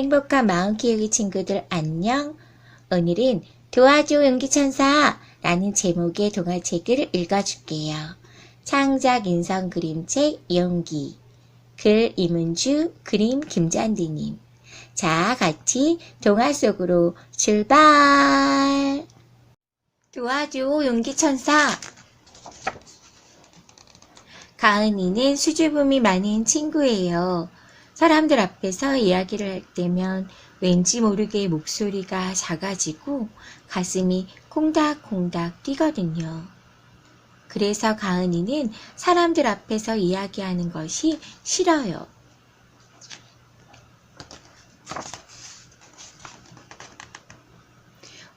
행복한 마음 키우기 친구들 안녕. 오늘은 도와줘 용기천사 라는 제목의 동화책을 읽어줄게요. 창작 인성 그림책 용기. 글 이문주, 그림 김잔디님. 자, 같이 동화 속으로 출발! 도와줘 용기천사. 가은이는 수줍음이 많은 친구예요. 사람들 앞에서 이야기를 할 때면 왠지 모르게 목소리가 작아지고 가슴이 콩닥콩닥 뛰거든요. 그래서 가은이는 사람들 앞에서 이야기하는 것이 싫어요.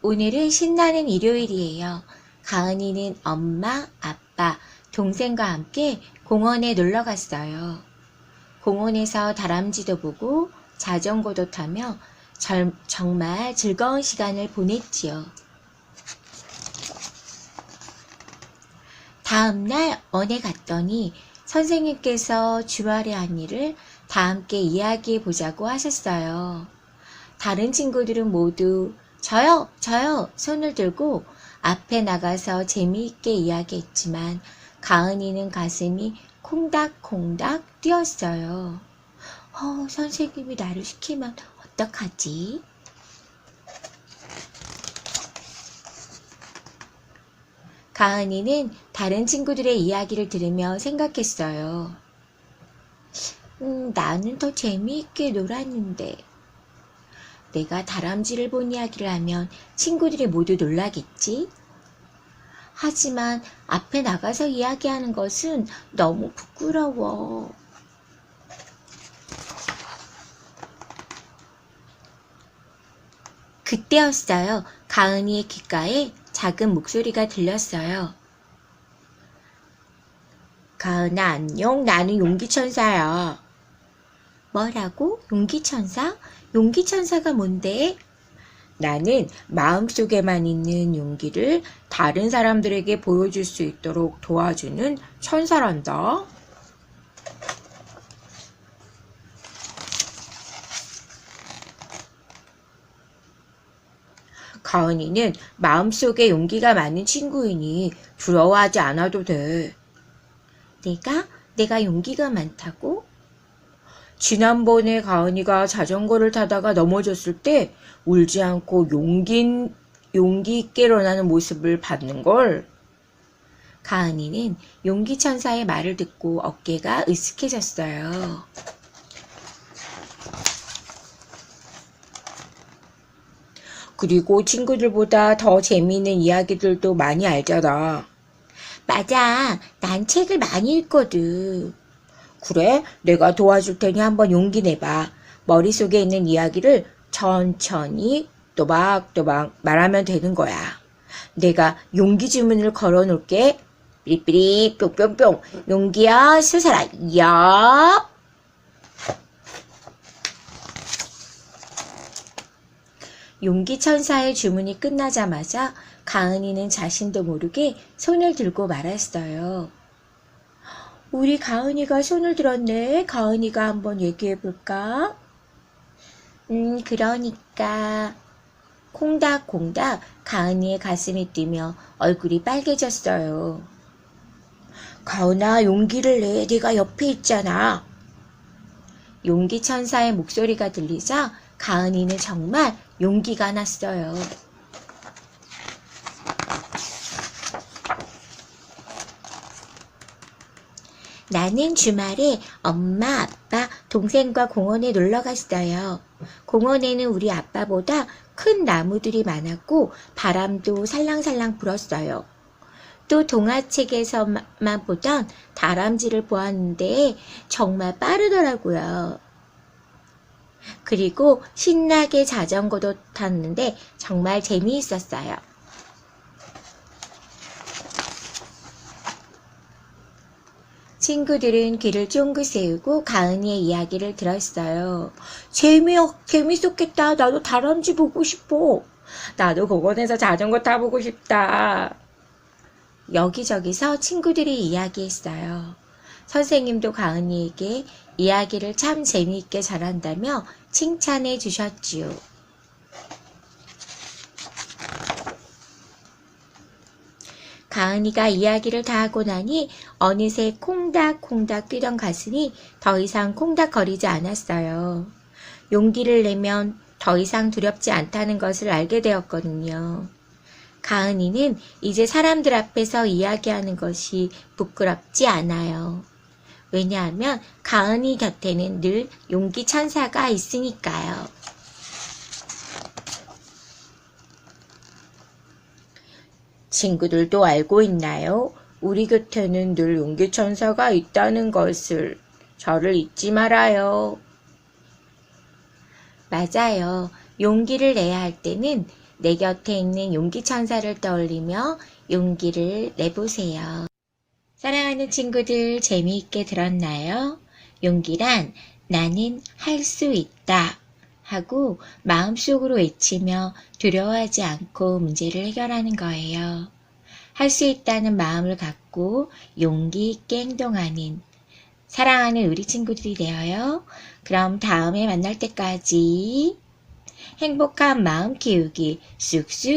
오늘은 신나는 일요일이에요. 가은이는 엄마, 아빠, 동생과 함께 공원에 놀러 갔어요. 공원에서 다람쥐도 보고 자전거도 타며 절- 정말 즐거운 시간을 보냈지요. 다음 날 원에 갔더니 선생님께서 주말에 한 일을 다 함께 이야기해 보자고 하셨어요. 다른 친구들은 모두 저요, 저요 손을 들고 앞에 나가서 재미있게 이야기했지만 가은이는 가슴이 콩닥콩닥 뛰었어요. 어, 선생님이 나를 시키면 어떡하지? 가은이는 다른 친구들의 이야기를 들으며 생각했어요. 음, 나는 더 재미있게 놀았는데. 내가 다람쥐를 본 이야기를 하면 친구들이 모두 놀라겠지? 하지만 앞에 나가서 이야기하는 것은 너무 부끄러워. 그때였어요. 가은이의 귓가에 작은 목소리가 들렸어요. 가은아 안녕. 나는 용기천사야. 뭐라고? 용기천사? 용기천사가 뭔데? 나는 마음속에만 있는 용기를 다른 사람들에게 보여줄 수 있도록 도와주는 천사란다. 가은이는 마음속에 용기가 많은 친구이니 부러워하지 않아도 돼. 내가? 내가 용기가 많다고? 지난번에 가은이가 자전거를 타다가 넘어졌을 때 울지 않고 용기, 용기 있게 일어나는 모습을 봤는 걸. 가은이는 용기 천사의 말을 듣고 어깨가 으쓱해졌어요. 그리고 친구들보다 더 재미있는 이야기들도 많이 알잖아. 맞아. 난 책을 많이 읽거든. 그래? 내가 도와줄 테니 한번 용기 내봐. 머릿속에 있는 이야기를 천천히 또박또박 말하면 되는 거야. 내가 용기 주문을 걸어 놓을게. 삐리삐리 뿅뿅뿅. 용기야 솟아라. 야! 용기 천사의 주문이 끝나자마자 가은이는 자신도 모르게 손을 들고 말았어요. 우리 가은이가 손을 들었네. 가은이가 한번 얘기해 볼까? 음, 그러니까. 콩닥콩닥 가은이의 가슴이 뛰며 얼굴이 빨개졌어요. 가은아, 용기를 내. 네가 옆에 있잖아. 용기 천사의 목소리가 들리자 가은이는 정말 용기가 났어요. 나는 주말에 엄마, 아빠, 동생과 공원에 놀러 갔어요. 공원에는 우리 아빠보다 큰 나무들이 많았고 바람도 살랑살랑 불었어요. 또 동화책에서만 보던 다람쥐를 보았는데 정말 빠르더라고요. 그리고 신나게 자전거도 탔는데 정말 재미있었어요. 친구들은 귀를 쫑긋 세우고 가은이의 이야기를 들었어요. 재미, 재밌었겠다. 나도 다람쥐 보고 싶어. 나도 공원에서 자전거 타보고 싶다. 여기저기서 친구들이 이야기했어요. 선생님도 가은이에게 이야기를 참 재미있게 잘한다며 칭찬해 주셨지요. 가은이가 이야기를 다 하고 나니 어느새 콩닥콩닥 뛰던 가슴이 더 이상 콩닥거리지 않았어요. 용기를 내면 더 이상 두렵지 않다는 것을 알게 되었거든요. 가은이는 이제 사람들 앞에서 이야기하는 것이 부끄럽지 않아요. 왜냐하면 가은이 곁에는 늘 용기 천사가 있으니까요. 친구들도 알고 있나요? 우리 곁에는 늘 용기 천사가 있다는 것을 저를 잊지 말아요. 맞아요. 용기를 내야 할 때는 내 곁에 있는 용기 천사를 떠올리며 용기를 내보세요. 사랑하는 친구들 재미있게 들었나요? 용기란 나는 할 수 있다 하고 마음속으로 외치며 두려워하지 않고 문제를 해결하는 거예요. 할 수 있다는 마음을 갖고 용기 있게 행동하는 사랑하는 우리 친구들이 되어요. 그럼 다음에 만날 때까지 행복한 마음 키우기 쑥쑥